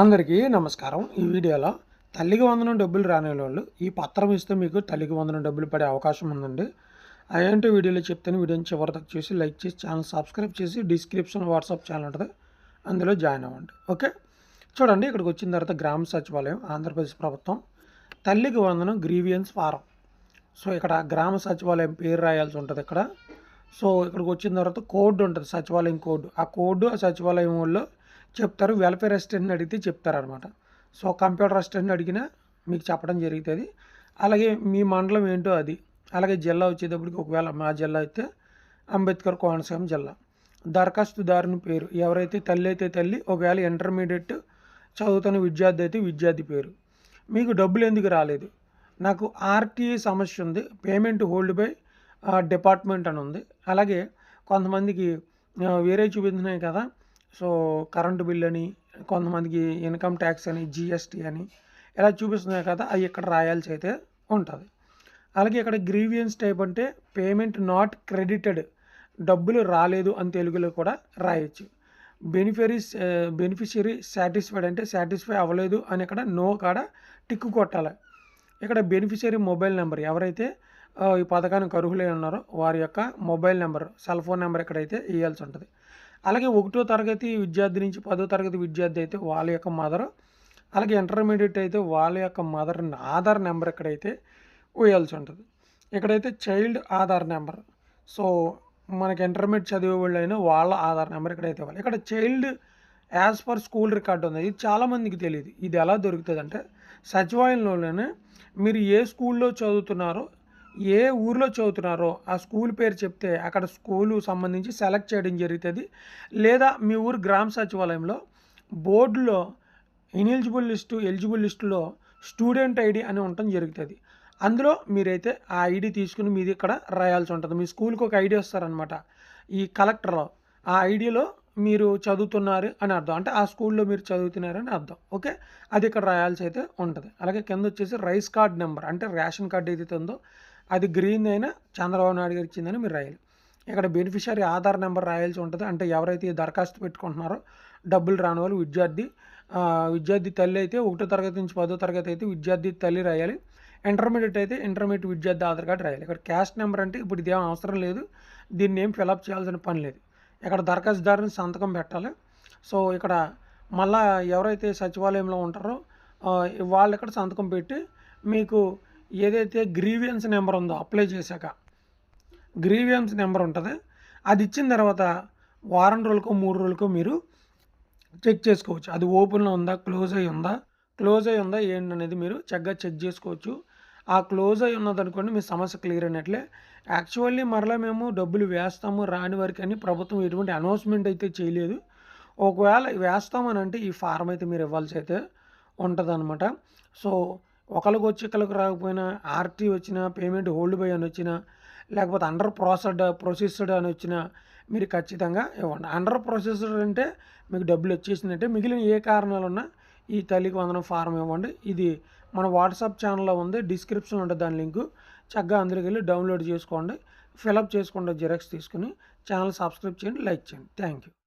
అందరికీ నమస్కారం. ఈ వీడియోలో తల్లికి వందనం డబ్బులు రాని వాళ్ళు ఈ పత్రం ఇస్తే మీకు తల్లికి వందనం డబ్బులు పడే అవకాశం ఉందండి. అదేంటో వీడియోలో చెప్తాను వీడియోని చివరి చూసి లైక్ చేసి ఛానల్ సబ్స్క్రైబ్ చేసి డిస్క్రిప్షన్ వాట్సాప్ ఛానల్ ఉంటుంది. అందులో జాయిన్ అవ్వండి. ఓకే? చూడండి ఇక్కడికి వచ్చిన తర్వాత గ్రామ సచివాలయం ఆంధ్రప్రదేశ్ ప్రభుత్వం తల్లికి వందనం గ్రీవియన్స్ ఫారం. సో ఇక్కడ గ్రామ సచివాలయం పేరు రాయాల్సి ఉంటుంది ఇక్కడ. సో ఇక్కడికి వచ్చిన తర్వాత కోడ్ ఉంటుంది సచివాలయం కోడ్. ఆ కోడ్ ఆ సచివాలయం వాళ్ళు చెప్తారు వెల్ఫేర్ అసిస్టెంట్ని అడిగితే చెప్తారనమాట సో కంప్యూటర్ అసిస్టెంట్ని అడిగినా మీకు చెప్పడం జరుగుతుంది. అలాగే మీ మండలం ఏంటో అది. అలాగే జిల్లా వచ్చేటప్పటికి ఒకవేళ మా జిల్లా అయితే అంబేద్కర్ కోనసీమ జిల్లా. దరఖాస్తుదారుని పేరు. ఎవరైతే తల్లి అయితే తల్లి ఒకవేళ ఇంటర్మీడియట్ చదువుతున్న విద్యార్థి అయితే విద్యార్థి పేరు. మీకు డబ్బులు ఎందుకు రాలేదు? నాకు ఆర్టీఏ సమస్య ఉంది. పేమెంట్ హోల్డ్ బై డిపార్ట్మెంట్ అని ఉంది. అలాగే కొంతమందికి వేరే చూపించినాయి కదా. సో కరెంటు బిల్ అని కొంతమందికి ఇన్కమ్ ట్యాక్స్ అని జిఎస్టీ అని ఇలా చూపిస్తున్నాయి కదా అవి ఇక్కడ రాయాల్సి అయితే ఉంటుంది. అలాగే ఇక్కడ గ్రీవియన్స్ టైప్ అంటే పేమెంట్ నాట్ క్రెడిటెడ్ డబ్బులు రాలేదు అని తెలుగులో కూడా రాయొచ్చు. బెనిఫిషరీస్ బెనిఫిషరీ సాటిస్ఫైడ్ అంటే సాటిస్ఫై అవ్వలేదు అని ఇక్కడ నో కాడ టిక్కు కొట్టాలి. ఇక్కడ బెనిఫిషరీ మొబైల్ నెంబర్ ఎవరైతే ఈ పథకానికి అర్హులై ఉన్నారో వారి యొక్క mobile number cell phone number ఇక్కడైతే ఇవ్వాల్సి ఉంటుంది. అలాగే ఒకటో తరగతి విద్యార్థి నుంచి పదో తరగతి విద్యార్థి అయితే వాళ్ళ యొక్క మదర్ అలాగే ఇంటర్మీడియట్ అయితే వాళ్ళ యొక్క మదర్ ఆధార్ నెంబర్ ఇక్కడైతే వేయాల్సి ఉంటుంది. ఇక్కడైతే చైల్డ్ ఆధార్ నెంబర్. సో మనకి ఇంటర్మీడియట్ చదివే వాళ్ళు అయినా వాళ్ళ ఆధార్ నెంబర్ ఇక్కడైతే ఇవ్వాలి. ఇక్కడ child as per school record ఉంది. ఇది చాలామందికి తెలియదు. ఇది ఎలా దొరుకుతుంది అంటే సచివాలయంలోనే మీరు ఏ స్కూల్లో చదువుతున్నారో ఏ ఊర్లో చదువుతున్నారో ఆ స్కూల్ పేరు చెప్తే అక్కడ స్కూలు సంబంధించి సెలెక్ట్ చేయడం జరుగుతుంది. లేదా మీ ఊరు గ్రామ సచివాలయంలో బోర్డులో ఇనెలిజిబుల్ లిస్టు ఎలిజిబుల్ లిస్టులో స్టూడెంట్ ఐడి అని ఉండటం జరుగుతుంది. అందులో మీరైతే ఆ ఐడి తీసుకుని మీది ఇక్కడ రాయాల్సి ఉంటుంది. మీ స్కూల్కి ఒక ఐడి వస్తారనమాట ఈ కలెక్టర్లో ఆ ఐడిలో మీరు చదువుతున్నారు అని అర్థం. అంటే ఆ స్కూల్లో మీరు చదువుతున్నారని అర్థం. ఓకే? అది ఇక్కడ రాయాల్సి అయితే ఉంటుంది. అలాగే కింద వచ్చేసి రైస్ కార్డ్ నెంబర్. అంటే రేషన్ కార్డ్ ఏదైతే ఉందో అది గ్రీన్ అయినా చంద్రబాబు నాయుడు గారు ఇచ్చిందని మీరు రాయాలి. ఇక్కడ బెనిఫిషరీ ఆధార్ నెంబర్ రాయాల్సి ఉంటుంది. అంటే ఎవరైతే దరఖాస్తు పెట్టుకుంటున్నారో డబ్బులు రాని వాళ్ళు విద్యార్థి విద్యార్థి తల్లి అయితే ఒకటో తరగతి నుంచి పదో తరగతి అయితే విద్యార్థి తల్లి రాయాలి. ఇంటర్మీడియట్ అయితే ఇంటర్మీడియట్ విద్యార్థి ఆధార్ కార్డు రాయాలి. ఇక్కడ క్యాస్ట్ నెంబర్ అంటే ఇప్పుడు ఇదేం అవసరం లేదు. దీన్ని ఏం ఫిలప్ చేయాల్సిన పని లేదు. ఇక్కడ దరఖాస్తుదారుని సంతకం పెట్టాలి. సో ఇక్కడ మళ్ళా ఎవరైతే సచివాలయంలో ఉంటారో వాళ్ళు ఇక్కడ సంతకం పెట్టి మీకు ఏదైతే గ్రీవియన్స్ నెంబర్ ఉందో అప్లై చేశాక గ్రీవియన్స్ నెంబర్ ఉంటుంది. అది ఇచ్చిన తర్వాత వారం రోజులకో మూడు రోజులకో మీరు చెక్ చేసుకోవచ్చు. అది ఓపెన్లో ఉందా క్లోజ్ అయి ఉందా క్లోజ్ అయి ఉందా ఏంటనేది మీరు చక్కగా చెక్ చేసుకోవచ్చు. ఆ క్లోజ్ అయి ఉన్నదనుకోండి మీ సమస్య క్లియర్ అయినట్లే. యాక్చువల్లీ మరలా మేము డబ్బులు వేస్తాము రాని వారికి అని ప్రభుత్వం ఎటువంటి అనౌన్స్మెంట్ అయితే చేయలేదు. ఒకవేళ వేస్తామని అంటే ఈ ఫారం అయితే మీరు ఇవ్వాల్సి అయితే ఉంటుంది సో ఒకరికి వచ్చి ఒకరికి రాకపోయినా ఆర్టీ వచ్చినా పేమెంట్ హోల్డ్ బై అని వచ్చినా లేకపోతే అండర్ ప్రాసెస్డ్ ప్రొసెస్డ్ అని వచ్చినా మీరు ఖచ్చితంగా ఇవ్వండి. అండర్ ప్రొసెస్డ్ అంటే మీకు డబ్బులు వచ్చేసిందంటే మిగిలిన ఏ కారణాలు ఉన్నా ఈ తల్లికి వందనం ఫారం ఇవ్వండి. ఇది మన వాట్సాప్ ఛానల్లో ఉంది డిస్క్రిప్షన్ ఉంటుంది దాని లింకు చక్కగా అందరికి వెళ్ళి డౌన్లోడ్ చేసుకోండి ఫిలప్ చేసుకోండి జిరాక్స్ తీసుకుని ఛానల్ సబ్స్క్రైబ్ చేయండి లైక్ చేయండి. Thank you